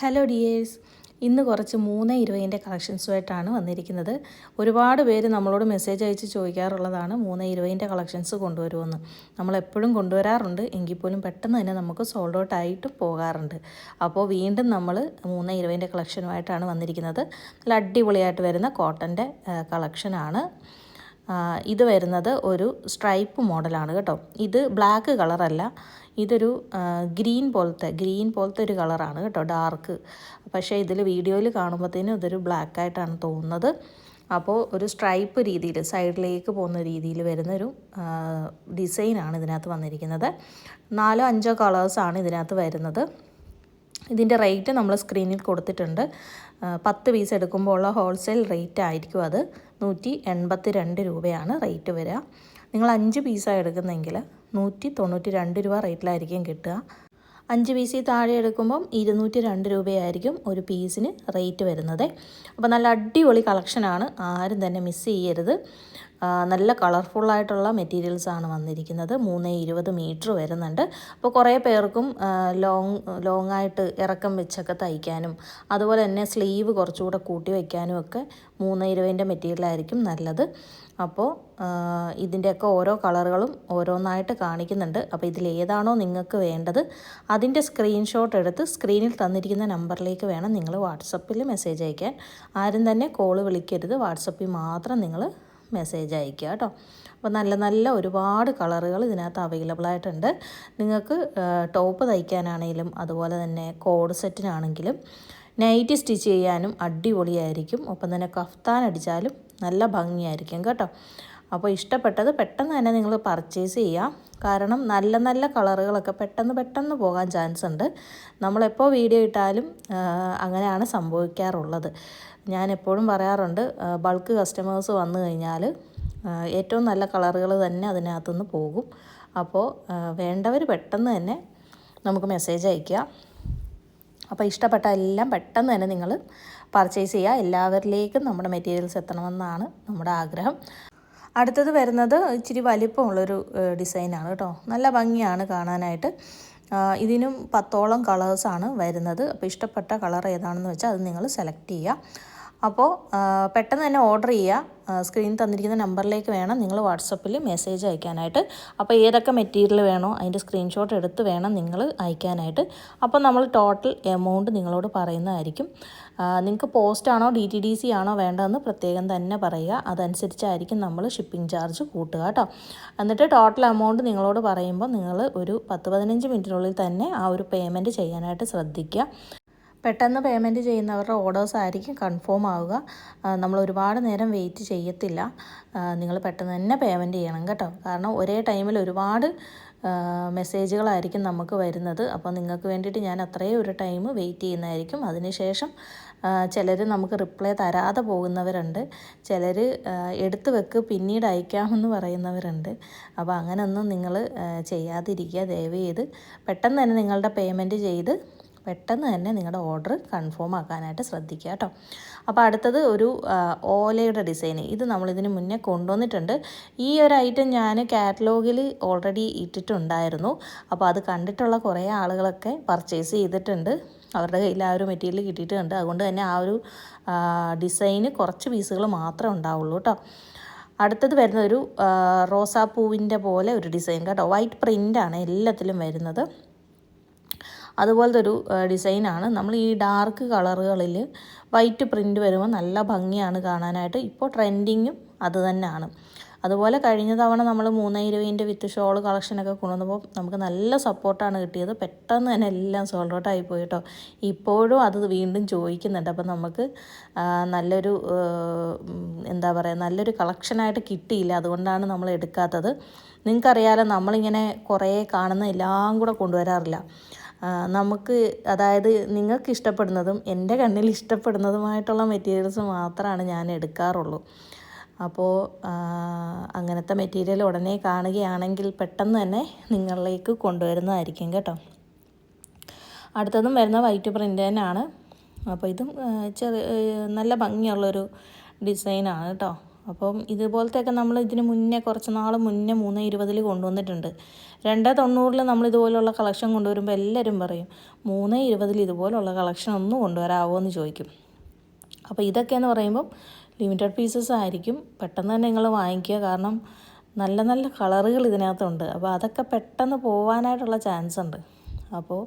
Hello dears ഇന്ന് കുറച്ച് മൂന്ന് ഇരുപതിന്റെ കളക്ഷൻസുമായിട്ടാണ് വന്നിരിക്കുന്നത്. ഒരുപാട് പേര് നമ്മളോട് മെസ്സേജ് അയച്ച് ചോദിക്കാറുള്ളതാണ് മൂന്ന് ഇരുപതിന്റെ കളക്ഷൻസ് കൊണ്ടുവരുമെന്ന് നമ്മളെപ്പോഴും കൊണ്ടുവരാറുണ്ട്. എങ്കിൽ പോലും പെട്ടെന്ന് തന്നെ നമുക്ക് സോൾഡ് ഔട്ട് ആയിട്ടും പോകാറുണ്ട്. അപ്പോൾ വീണ്ടും നമ്മൾ മൂന്ന് ഇരുപതിന്റെ കളക്ഷനുമായിട്ടാണ് വന്നിരിക്കുന്നത്. നല്ല അടിപൊളിയായിട്ട് വരുന്ന കോട്ടന്റെ കളക്ഷനാണ് ഇത് വരുന്നത് ഒരു സ്ട്രൈപ്പ് മോഡലാണ് കേട്ടോ. ഇത് ബ്ലാക്ക് കളറല്ല. ഇതൊരു ഗ്രീൻ പോലത്തെ ഗ്രീൻ പോലത്തെ ഒരു കളറാണ് കേട്ടോ ഡാർക്ക്. പക്ഷേ ഇതിൽ വീഡിയോയിൽ കാണുമ്പോഴത്തേനും ഇതൊരു ബ്ലാക്ക് ആയിട്ടാണ് തോന്നുന്നത്. അപ്പോൾ ഒരു സ്ട്രൈപ്പ് രീതിയിൽ സൈഡിലേക്ക് പോകുന്ന രീതിയിൽ വരുന്നൊരു ഡിസൈനാണ് ഇതിനകത്ത് വന്നിരിക്കുന്നത്. നാലോ അഞ്ചോ കളേഴ്സാണ് ഇതിനകത്ത് വരുന്നത്. ഇതിന്റെ റേറ്റ് നമ്മൾ സ്ക്രീനിൽ കൊടുത്തിട്ടുണ്ട്. പത്ത് പീസ് എടുക്കുമ്പോൾ ഉള്ള ഹോൾസെയിൽ റേറ്റ് ആയിരിക്കും അത്. നൂറ്റി എൺപത്തി രണ്ട് രൂപയാണ് റേറ്റ് വരിക. നിങ്ങൾ അഞ്ച് പീസാണ് എടുക്കുന്നതെങ്കിൽ നൂറ്റി തൊണ്ണൂറ്റി രണ്ട് രൂപ റേറ്റിലായിരിക്കും കിട്ടുക. അഞ്ച് പീസിൽ താഴെ എടുക്കുമ്പം ഇരുന്നൂറ്റി രണ്ട് രൂപയായിരിക്കും ഒരു പീസിന് റേറ്റ് വരുന്നത്. അപ്പോൾ നല്ല അടിപൊളി കളക്ഷനാണ്. ആരും തന്നെ മിസ് ചെയ്യരുത്. നല്ല കളർഫുള്ളായിട്ടുള്ള മെറ്റീരിയൽസാണ് വന്നിരിക്കുന്നത്. മൂന്ന് ഇരുപത് മീറ്റർ വരുന്നുണ്ട്. അപ്പോൾ കുറേ പേർക്കും ലോങ് ലോങ് ആയിട്ട് ഇറക്കം വെച്ചൊക്കെ തയ്ക്കാനും അതുപോലെ തന്നെ സ്ലീവ് കുറച്ചുകൂടെ കൂട്ടി വയ്ക്കാനും ഒക്കെ മൂന്ന് ഇരുപതിന്റെ മെറ്റീരിയലായിരിക്കും നല്ലത്. അപ്പോൾ ഇതിന്റെയൊക്കെ ഓരോ കളറുകളും ഓരോന്നായിട്ട് കാണിക്കുന്നുണ്ട്. അപ്പോൾ ഇതിലേതാണോ നിങ്ങൾക്ക് വേണ്ടത് അതിന്റെ സ്ക്രീൻഷോട്ട് എടുത്ത് സ്ക്രീനിൽ തന്നിരിക്കുന്ന നമ്പറിലേക്ക് വേണം നിങ്ങൾ വാട്സപ്പിൽ മെസ്സേജ് അയക്കാൻ. ആരും തന്നെ കോൾ വിളിക്കരുത്. വാട്സപ്പിൽ മാത്രം നിങ്ങൾ മെസ്സേജ് അയക്കുക കേട്ടോ. അപ്പോൾ നല്ല നല്ല ഒരുപാട് കളറുകൾ ഇതിനകത്ത് അവൈലബിൾ ആയിട്ടുണ്ട്. നിങ്ങൾക്ക് ടോപ്പ് തയ്ക്കാനാണെങ്കിലും അതുപോലെ തന്നെ കോഡ് സെറ്റിനാണെങ്കിലും നൈറ്റ് സ്റ്റിച്ച് ചെയ്യാനും അടിപൊളിയായിരിക്കും. ഒപ്പം തന്നെ കഫ്താൻ അടിച്ചാലും നല്ല ഭംഗിയായിരിക്കും കേട്ടോ. അപ്പോൾ ഇഷ്ടപ്പെട്ടത് പെട്ടെന്ന് തന്നെ നിങ്ങൾ പർച്ചേസ് ചെയ്യാം കാരണം നല്ല നല്ല കളറുകളൊക്കെ പെട്ടെന്ന് പെട്ടെന്ന് പോകാൻ ചാൻസ് ഉണ്ട്. നമ്മളെപ്പോൾ വീഡിയോ ഇട്ടാലും അങ്ങനെയാണ് സംഭവിക്കാറുള്ളത്. ഞാൻ എപ്പോഴും പറയാറുണ്ട് ബൾക്ക് കസ്റ്റമേഴ്സ് വന്നു കഴിഞ്ഞാൽ ഏറ്റവും നല്ല കളറുകൾ തന്നെ അതിനകത്തുനിന്ന് പോകും. അപ്പോൾ വേണ്ടവർ പെട്ടെന്ന് തന്നെ നമുക്ക് മെസ്സേജ് അയയ്ക്കുക. അപ്പോൾ ഇഷ്ടപ്പെട്ട എല്ലാം പെട്ടെന്ന് തന്നെ നിങ്ങൾ പർച്ചേസ് ചെയ്യുക. എല്ലാവരിലേക്കും നമ്മുടെ മെറ്റീരിയൽസ് എത്തണമെന്നാണ് നമ്മുടെ ആഗ്രഹം. അടുത്തത് വരുന്നത് ഇച്ചിരി വലിപ്പമുള്ളൊരു ഡിസൈനാണ് കേട്ടോ. നല്ല ഭംഗിയാണ് കാണാനായിട്ട്. ഇതിനും പത്തോളം കളേഴ്സാണ് വരുന്നത്. അപ്പോൾ ഇഷ്ടപ്പെട്ട കളർ ഏതാണെന്ന് വെച്ചാൽ അത് നിങ്ങൾ സെലക്ട് ചെയ്യുക അപ്പോൾ പെട്ടെന്ന് തന്നെ ഓർഡർ ചെയ്യുക സ്ക്രീൻ തന്നിരിക്കുന്ന നമ്പറിലേക്ക് വേണം. നിങ്ങൾ വാട്സപ്പിൽ മെസ്സേജ് അയക്കാനായിട്ട്. അപ്പോൾ ഏതൊക്കെ മെറ്റീരിയൽ വേണോ അതിന്റെ സ്ക്രീൻഷോട്ട് എടുത്ത് വേണം നിങ്ങൾ അയക്കാനായിട്ട്. അപ്പോൾ നമ്മൾ ടോട്ടൽ എമൗണ്ട് നിങ്ങളോട് പറയുന്നതായിരിക്കും. നിങ്ങൾക്ക് പോസ്റ്റ് ആണോ ഡി ടി ഡി സി ആണോ വേണ്ടതെന്ന് പ്രത്യേകം തന്നെ പറയുക. അതനുസരിച്ചായിരിക്കും നമ്മൾ ഷിപ്പിംഗ് ചാർജ് കൂട്ടുക കേട്ടോ. എന്നിട്ട് ടോട്ടൽ എമൗണ്ട് നിങ്ങളോട് പറയുമ്പോൾ നിങ്ങൾ ഒരു പത്ത് പതിനഞ്ച് മിനിറ്റിനുള്ളിൽ തന്നെ ആ ഒരു പേയ്മെന്റ് ചെയ്യാനായിട്ട് ശ്രദ്ധിക്കുക. പെട്ടെന്ന് പേയ്മെന്റ് ചെയ്യുന്നവരുടെ ഓർഡേഴ്സ് ആയിരിക്കും കൺഫേം ആവുക. നമ്മൾ ഒരുപാട് നേരം വെയിറ്റ് ചെയ്യത്തില്ല. നിങ്ങൾ പെട്ടെന്ന് തന്നെ പേയ്മെന്റ് ചെയ്യണം കേട്ടോ. കാരണം ഒരേ ടൈമിൽ ഒരുപാട് മെസ്സേജുകളായിരിക്കും നമുക്ക് വരുന്നത്. അപ്പോൾ നിങ്ങൾക്ക് വേണ്ടിയിട്ട് ഞാൻ അത്രയും ഒരു ടൈം വെയിറ്റ് ചെയ്യുന്നതായിരിക്കും. അതിനുശേഷം ചിലർ നമുക്ക് റിപ്ലൈ തരാതെ പോകുന്നവരുണ്ട്. ചിലർ എടുത്തു വെക്ക് പിന്നീട് അയക്കാമെന്ന് പറയുന്നവരുണ്ട്. അപ്പോൾ അങ്ങനെയൊന്നും നിങ്ങൾ ചെയ്യാതിരിക്കുക. ദയവ് ചെയ്ത് പെട്ടെന്ന് തന്നെ നിങ്ങളുടെ പേയ്മെന്റ് ചെയ്ത് പെട്ടെന്ന് തന്നെ നിങ്ങളുടെ ഓർഡർ കൺഫേം ആക്കാനായിട്ട് ശ്രദ്ധിക്കുക കേട്ടോ. അപ്പോൾ അടുത്തത് ഒരു ഓലയുടെ ഡിസൈൻ ഇത് നമ്മളിതിന് മുന്നേ കൊണ്ടുവന്നിട്ടുണ്ട്. ഈ ഒരു ഐറ്റം ഞാൻ കാറ്റലോഗിൽ ഓൾറെഡി ഇട്ടിട്ടുണ്ടായിരുന്നു. അപ്പോൾ അത് കണ്ടിട്ടുള്ള കുറേ ആളുകളൊക്കെ പർച്ചേസ് ചെയ്തിട്ടുണ്ട്. അവരുടെ കയ്യിൽ ആ ഒരു മെറ്റീരിയൽ കിട്ടിയിട്ടുണ്ട്. അതുകൊണ്ട് തന്നെ ആ ഒരു ഡിസൈന് കുറച്ച് പീസുകൾ മാത്രമേ ഉണ്ടാവുള്ളൂ കേട്ടോ. അടുത്തത് വരുന്ന ഒരു റോസാപ്പൂവിന്റെ പോലെ ഒരു ഡിസൈൻ കേട്ടോ. വൈറ്റ് പ്രിന്റാണ് എല്ലാത്തിലും വരുന്നത്. അതുപോലത്തെ ഒരു ഡിസൈനാണ്. നമ്മൾ ഈ ഡാർക്ക് കളറുകളിൽ വൈറ്റ് പ്രിന്റ് വരുമ്പോൾ നല്ല ഭംഗിയാണ് കാണാനായിട്ട്. ഇപ്പോൾ ട്രെൻഡിങ്ങും അത് തന്നെയാണ്. അതുപോലെ കഴിഞ്ഞ തവണ നമ്മൾ മൂന്നായിരവേന്റെ വിത്ത് ഷോൾ കളക്ഷനൊക്കെ കൊണ്ടുവന്നപ്പോൾ നമുക്ക് നല്ല സപ്പോർട്ടാണ് കിട്ടിയത്. പെട്ടെന്ന് തന്നെ എല്ലാം സോൾഡ് ഔട്ട് ആയിപ്പോയി കേട്ടോ. ഇപ്പോഴും അത് വീണ്ടും ചോദിക്കുന്നുണ്ട്. അപ്പം നമുക്ക് നല്ലൊരു എന്താ പറയുക നല്ലൊരു കളക്ഷനായിട്ട് കിട്ടിയില്ല. അതുകൊണ്ടാണ് നമ്മൾ എടുക്കാത്തത്. നിങ്ങൾക്കറിയാലോ നമ്മളിങ്ങനെ കുറേ കാണുന്ന എല്ലാം കൂടെ കൊണ്ടുവരാറില്ല. നമുക്ക് അതായത് നിങ്ങൾക്ക് ഇഷ്ടപ്പെടുന്നതും എന്റെ കണ്ണിൽ ഇഷ്ടപ്പെടുന്നതുമായിട്ടുള്ള മെറ്റീരിയൽസ് മാത്രമാണ് ഞാൻ എടുക്കാറുള്ളൂ. അപ്പോൾ അങ്ങനത്തെ മെറ്റീരിയൽ ഉടനെ കാണുകയാണെങ്കിൽ പെട്ടെന്ന് തന്നെ നിങ്ങളിലേക്ക് കൊണ്ടുവരുന്നതായിരിക്കും കേട്ടോ. അടുത്തതും വരുന്ന വൈറ്റ് പ്രിന്റ് തന്നെയാണ്. അപ്പോൾ ഇതും ചെറിയ നല്ല ഭംഗിയുള്ളൊരു ഡിസൈനാണ് കേട്ടോ. അപ്പം ഇതുപോലത്തെയൊക്കെ നമ്മൾ ഇതിന് മുന്നേ കുറച്ച് നാൾ മുന്നേ മൂന്ന് ഇരുപതിൽ കൊണ്ടുവന്നിട്ടുണ്ട്. രണ്ട് തൊണ്ണൂറിൽ നമ്മൾ ഇതുപോലുള്ള കളക്ഷൻ കൊണ്ടുവരുമ്പോൾ എല്ലാവരും പറയും മൂന്ന് ഇരുപതിൽ ഇതുപോലുള്ള കളക്ഷൻ ഒന്ന് കൊണ്ടുവരാമോ എന്ന് ചോദിക്കും. അപ്പോൾ ഇതൊക്കെയെന്ന് പറയുമ്പം ലിമിറ്റഡ് പീസസ് ആയിരിക്കും. പെട്ടെന്ന് തന്നെ നിങ്ങൾ വാങ്ങിക്കുക. കാരണം നല്ല നല്ല കളറുകൾ ഇതിനകത്തുണ്ട്. അപ്പോൾ അതൊക്കെ പെട്ടെന്ന് പോകാനായിട്ടുള്ള ചാൻസ് ഉണ്ട്. അപ്പോൾ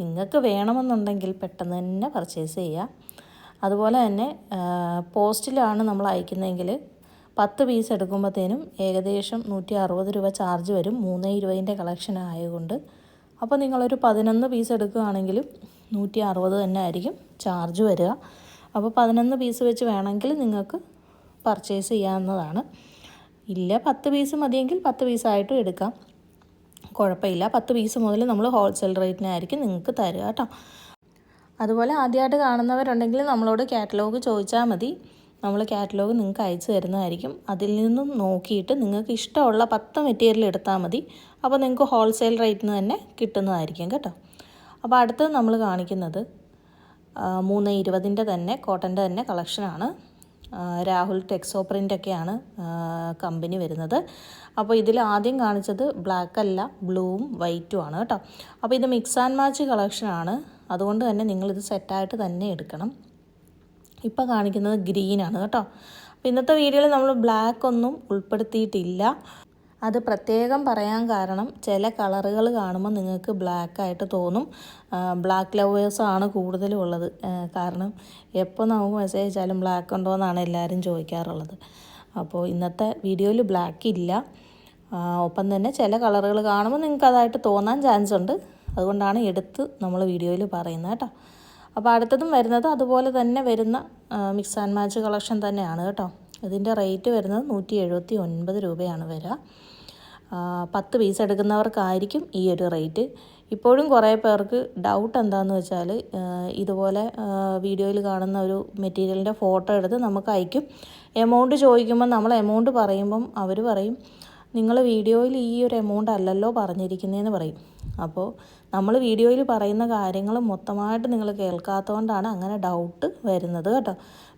നിങ്ങൾക്ക് വേണമെന്നുണ്ടെങ്കിൽ പെട്ടെന്ന് തന്നെ പർച്ചേസ് ചെയ്യുക. അതുപോലെ തന്നെ പോസ്റ്റിലാണ് നമ്മൾ അയക്കുന്നതെങ്കിൽ പത്ത് പീസ് എടുക്കുമ്പോഴത്തേനും ഏകദേശം നൂറ്റി അറുപത് രൂപ ചാർജ് വരും. മൂന്ന് ഇരുപതിന്റെ കളക്ഷൻ ആയതുകൊണ്ട്. അപ്പോൾ നിങ്ങളൊരു പതിനൊന്ന് പീസ് എടുക്കുകയാണെങ്കിലും നൂറ്റി അറുപത് തന്നെ ആയിരിക്കും ചാർജ് വരിക. അപ്പോൾ പതിനൊന്ന് പീസ് വെച്ച് വേണമെങ്കിൽ നിങ്ങൾക്ക് പർച്ചേസ് ചെയ്യാവുന്നതാണ്. ഇല്ല പത്ത് പീസ് മതിയെങ്കിൽ പത്ത് പീസായിട്ടും എടുക്കാം. കുഴപ്പമില്ല പത്ത് പീസ് മുതൽ നമ്മൾ ഹോൾസെയിൽ റേറ്റിനായിരിക്കും നിങ്ങൾക്ക് തരിക കേട്ടോ. അതുപോലെ ആദ്യമായിട്ട് കാണുന്നവരുണ്ടെങ്കിൽ നമ്മളോട് കാറ്റലോഗ് ചോദിച്ചാൽ മതി. നമ്മൾ കാറ്റലോഗ് നിങ്ങൾക്ക് അയച്ചു തരുന്നതായിരിക്കും. അതിൽ നിന്നും നോക്കിയിട്ട് നിങ്ങൾക്ക് ഇഷ്ടമുള്ള പത്ത് മെറ്റീരിയൽ എടുത്താൽ മതി. അപ്പോൾ നിങ്ങൾക്ക് ഹോൾസെയിൽ റേറ്റിന് തന്നെ കിട്ടുന്നതായിരിക്കും കേട്ടോ. അപ്പോൾ അടുത്തത് നമ്മൾ കാണിക്കുന്നത് മൂന്ന് ഇരുപതിന്റെ തന്നെ കോട്ടന്റെ തന്നെ കളക്ഷനാണ് രാഹുൽ ടെക്സോ പ്രിന്റൊക്കെയാണ് കമ്പനി വരുന്നത്. അപ്പോൾ ഇതിൽ ആദ്യം കാണിച്ചത് ബ്ലാക്ക് അല്ല ബ്ലൂവും വൈറ്റും ആണ് കേട്ടോ. അപ്പോൾ ഇത് മിക്സ് ആൻഡ് മാച്ച് കളക്ഷനാണ് അതുകൊണ്ട് തന്നെ നിങ്ങളിത് സെറ്റായിട്ട് തന്നെ എടുക്കണം. ഇപ്പോൾ കാണിക്കുന്നത് ഗ്രീനാണ് കേട്ടോ. അപ്പോൾ ഇന്നത്തെ വീഡിയോയിൽ നമ്മൾ ബ്ലാക്ക് ഒന്നും ഉൾപ്പെടുത്തിയിട്ടില്ല. അത് പ്രത്യേകം പറയാൻ കാരണം ചില കളറുകൾ കാണുമ്പോൾ നിങ്ങൾക്ക് ബ്ലാക്കായിട്ട് തോന്നും. ബ്ലാക്ക് ലവേഴ്സാണ് കൂടുതലും ഉള്ളത്. കാരണം എപ്പോൾ നമുക്ക് മെസ്സേജ് അയച്ചാലും ബ്ലാക്ക് ഉണ്ടോ എന്നാണ് എല്ലാവരും ചോദിക്കാറുള്ളത്. അപ്പോൾ ഇന്നത്തെ വീഡിയോയിൽ ബ്ലാക്ക് ഇല്ല. ഒപ്പം തന്നെ ചില കളറുകൾ കാണുമ്പോൾ നിങ്ങൾക്ക് അതായിട്ട് തോന്നാൻ ചാൻസ് ഉണ്ട്. അതുകൊണ്ടാണ് എടുത്ത് നമ്മൾ വീഡിയോയിൽ പറയുന്നത് കേട്ടോ. അപ്പോൾ അടുത്തതും വരുന്നത് അതുപോലെ തന്നെ വരുന്ന മിക്സ് ആൻഡ് മാച്ച് കളക്ഷൻ തന്നെയാണ് കേട്ടോ. ഇതിന്റെ റേറ്റ് വരുന്നത് നൂറ്റി എഴുപത്തി ഒൻപത് രൂപയാണ് വരിക പത്ത് പീസ് എടുക്കുന്നവർക്കായിരിക്കും ഈ ഒരു റേറ്റ് ഇപ്പോഴും കുറേ പേർക്ക് ഡൗട്ട് എന്താണെന്ന് വെച്ചാൽ ഇതുപോലെ വീഡിയോയിൽ കാണുന്ന ഒരു മെറ്റീരിയലിന്റെ ഫോട്ടോ എടുത്ത് നമുക്ക് അയക്കും. എമൗണ്ട് ചോദിക്കുമ്പോൾ നമ്മൾ എമൗണ്ട് പറയുമ്പം അവർ പറയും നിങ്ങൾ വീഡിയോയിൽ ഈ ഒരു എമൗണ്ട് അല്ലല്ലോ പറഞ്ഞിരിക്കുന്നതെന്ന് പറയും. അപ്പോൾ നമ്മൾ വീഡിയോയിൽ പറയുന്ന കാര്യങ്ങൾ മൊത്തമായിട്ട് നിങ്ങൾ കേൾക്കാത്തതുകൊണ്ടാണ് അങ്ങനെ ഡൗട്ട് വരുന്നത് കേട്ടോ.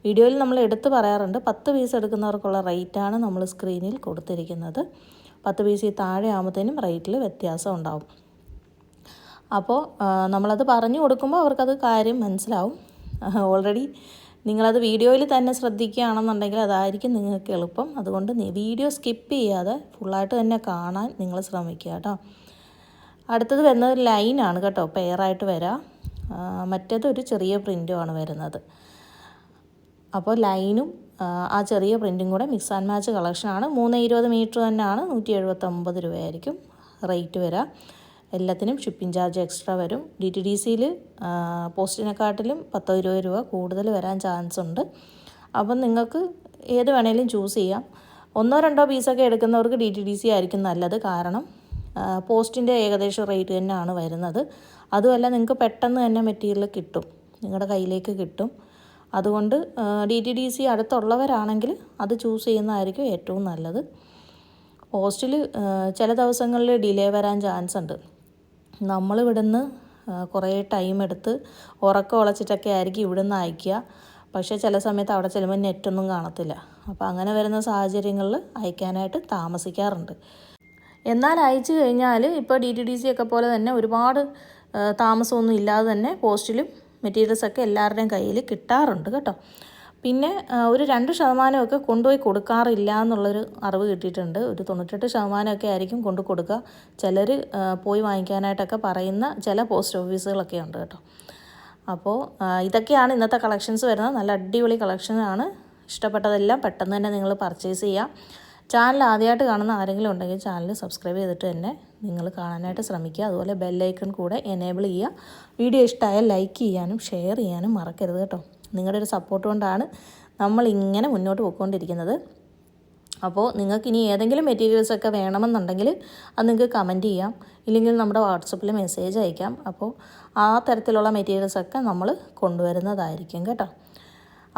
വീഡിയോയിൽ നമ്മൾ എടുത്ത് പറയാറുണ്ട് പത്ത് പീസ് എടുക്കുന്നവർക്കുള്ള റേറ്റാണ് നമ്മൾ സ്ക്രീനിൽ കൊടുത്തിരിക്കുന്നത്. പത്ത് പീസിൽ താഴെ ആകുമ്പോഴത്തേനും റേറ്റിൽ വ്യത്യാസം ഉണ്ടാവും. അപ്പോൾ നമ്മളത് പറഞ്ഞു കൊടുക്കുമ്പോൾ അവർക്കത് കാര്യം മനസ്സിലാവും. ഓൾറെഡി നിങ്ങളത് വീഡിയോയിൽ തന്നെ ശ്രദ്ധിക്കുകയാണെന്നുണ്ടെങ്കിൽ അതായിരിക്കും നിങ്ങൾക്ക് എളുപ്പം. അതുകൊണ്ട് വീഡിയോ സ്കിപ്പ് ചെയ്യാതെ ഫുള്ളായിട്ട് തന്നെ കാണാൻ നിങ്ങൾ ശ്രമിക്കുക കേട്ടോ. അടുത്തത് വരുന്നത് ലൈനാണ് കേട്ടോ പെയറായിട്ട് വരാം. മറ്റേത് ഒരു ചെറിയ പ്രിന്റുമാണ് വരുന്നത്. അപ്പോൾ ലൈനും ആ ചെറിയ പ്രിന്റും കൂടെ മിക്സ് ആൻഡ് മാച്ച് കളക്ഷനാണ് മൂന്ന് ഇരുപത് മീറ്റർ തന്നെയാണ് നൂറ്റി എഴുപത്തൊമ്പത് രൂപയായിരിക്കും റേറ്റ് വരാം. എല്ലാത്തിനും ഷിപ്പിംഗ് ചാർജ് എക്സ്ട്രാ വരും. ഡി ടി ഡി സിയിൽ പോസ്റ്റിനെക്കാട്ടിലും പത്തോ ഇരുപത് രൂപ കൂടുതൽ വരാൻ ചാൻസ് ഉണ്ട്. അപ്പം നിങ്ങൾക്ക് ഏത് വേണേലും ചൂസ് ചെയ്യാം. ഒന്നോ രണ്ടോ പീസൊക്കെ എടുക്കുന്നവർക്ക് ഡി ടി ഡി സി ആയിരിക്കും നല്ലത്. കാരണം പോസ്റ്റിന്റെ ഏകദേശം റേറ്റ് തന്നെയാണ് വരുന്നത്. അതുമല്ല നിങ്ങൾക്ക് പെട്ടെന്ന് തന്നെ മെറ്റീരിയൽ കിട്ടും. നിങ്ങളുടെ കയ്യിലേക്ക് കിട്ടും. അതുകൊണ്ട് ഡി ടി ഡി സി അടുത്തുള്ളവരാണെങ്കിൽ അത് ചൂസ് ചെയ്യുന്നതായിരിക്കും ഏറ്റവും നല്ലത്. പോസ്റ്റിൽ ചില ദിവസങ്ങളിൽ ഡിലേ വരാൻ ചാൻസ് ഉണ്ട്. നമ്മൾ ഇവിടുന്ന് കുറേ ടൈം എടുത്ത് ഉറക്കം ഉളച്ചിട്ടൊക്കെ ആയിരിക്കും ഇവിടുന്ന് അയക്കുക പക്ഷേ ചില സമയത്ത് അവിടെ ചെല്ലുമ്പോൾ നെറ്റൊന്നും കാണത്തില്ല. അപ്പോൾ അങ്ങനെ വരുന്ന സാഹചര്യങ്ങളിൽ അയക്കാനായിട്ട് താമസിക്കാറുണ്ട്. എന്നാൽ അയച്ചു കഴിഞ്ഞാൽ ഇപ്പോൾ ഡി ടി ഡി സി ഒക്കെ പോലെ തന്നെ ഒരുപാട് താമസമൊന്നും ഇല്ലാതെ തന്നെ പോസ്റ്റിലും മെറ്റീരിയൽസൊക്കെ എല്ലാവരുടെയും കയ്യിൽ കിട്ടാറുണ്ട് കേട്ടോ. പിന്നെ ഒരു രണ്ട് ശതമാനമൊക്കെ കൊണ്ടുപോയി കൊടുക്കാറില്ല എന്നുള്ളൊരു അറിവ് കിട്ടിയിട്ടുണ്ട്. ഒരു തൊണ്ണൂറ്റെട്ട് ശതമാനമൊക്കെ ആയിരിക്കും കൊണ്ടു കൊടുക്കുക. ചിലർ പോയി വാങ്ങിക്കാനായിട്ടൊക്കെ പറയുന്ന ചില പോസ്റ്റ് ഓഫീസുകളൊക്കെ ഉണ്ട് കേട്ടോ. അപ്പോൾ ഇതൊക്കെയാണ് ഇന്നത്തെ കളക്ഷൻസ് വരുന്നത്. നല്ല അടിപൊളി കളക്ഷനാണ്. ഇഷ്ടപ്പെട്ടതെല്ലാം പെട്ടെന്ന് തന്നെ നിങ്ങൾ പർച്ചേസ് ചെയ്യാം. ചാനൽ ആദ്യമായിട്ട് കാണുന്ന ആരെങ്കിലും ഉണ്ടെങ്കിൽ ചാനൽ സബ്സ്ക്രൈബ് ചെയ്തിട്ട് തന്നെ നിങ്ങൾ കാണാനായിട്ട് ശ്രമിക്കുക. അതുപോലെ ബെല്ലൈക്കൺ കൂടെ എനേബിൾ ചെയ്യുക. വീഡിയോ ഇഷ്ടമായാൽ ലൈക്ക് ചെയ്യാനും ഷെയർ ചെയ്യാനും മറക്കരുത് കേട്ടോ. നിങ്ങളുടെ ഒരു സപ്പോർട്ട് കൊണ്ടാണ് നമ്മൾ ഇങ്ങനെ മുന്നോട്ട് പോയിക്കൊണ്ടിരിക്കുന്നത്. അപ്പോൾ നിങ്ങൾക്ക് ഇനി ഏതെങ്കിലും മെറ്റീരിയൽസ് ഒക്കെ വേണമെന്നുണ്ടെങ്കിൽ അത് നിങ്ങൾക്ക് കമന്റ് ചെയ്യാം. ഇല്ലെങ്കിൽ നമ്മുടെ വാട്സപ്പിൽ മെസ്സേജ് അയക്കാം. അപ്പോൾ ആ തരത്തിലുള്ള മെറ്റീരിയൽസൊക്കെ നമ്മൾ കൊണ്ടുവരുന്നതായിരിക്കും കേട്ടോ.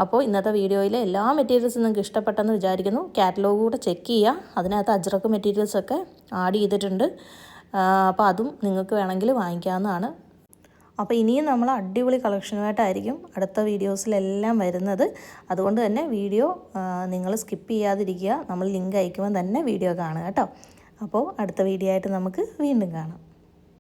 അപ്പോൾ ഇന്നത്തെ വീഡിയോയിലെ എല്ലാ മെറ്റീരിയൽസും നിങ്ങൾക്ക് ഇഷ്ടപ്പെട്ടെന്ന് വിചാരിക്കുന്നു. കാറ്റലോഗ് കൂടെ ചെക്ക് ചെയ്യുക. അതിനകത്ത് അജ്രക്ക് മെറ്റീരിയൽസൊക്കെ ആഡ് ചെയ്തിട്ടുണ്ട്. അപ്പോൾ അതും നിങ്ങൾക്ക് വേണമെങ്കിൽ വാങ്ങിക്കാവുന്നതാണ്. അപ്പോൾ ഇനിയും നമ്മൾ അടിപൊളി കളക്ഷനുമായിട്ടായിരിക്കും അടുത്ത വീഡിയോസിലെല്ലാം വരുന്നത്. അതുകൊണ്ട് തന്നെ വീഡിയോ നിങ്ങൾ സ്കിപ്പ് ചെയ്യാതിരിക്കുക. നമ്മൾ ലിങ്ക് അയക്കുമ്പോൾ തന്നെ വീഡിയോ കാണുക കേട്ടോ. അപ്പോൾ അടുത്ത വീഡിയോ ആയിട്ട് നമുക്ക് വീണ്ടും കാണാം.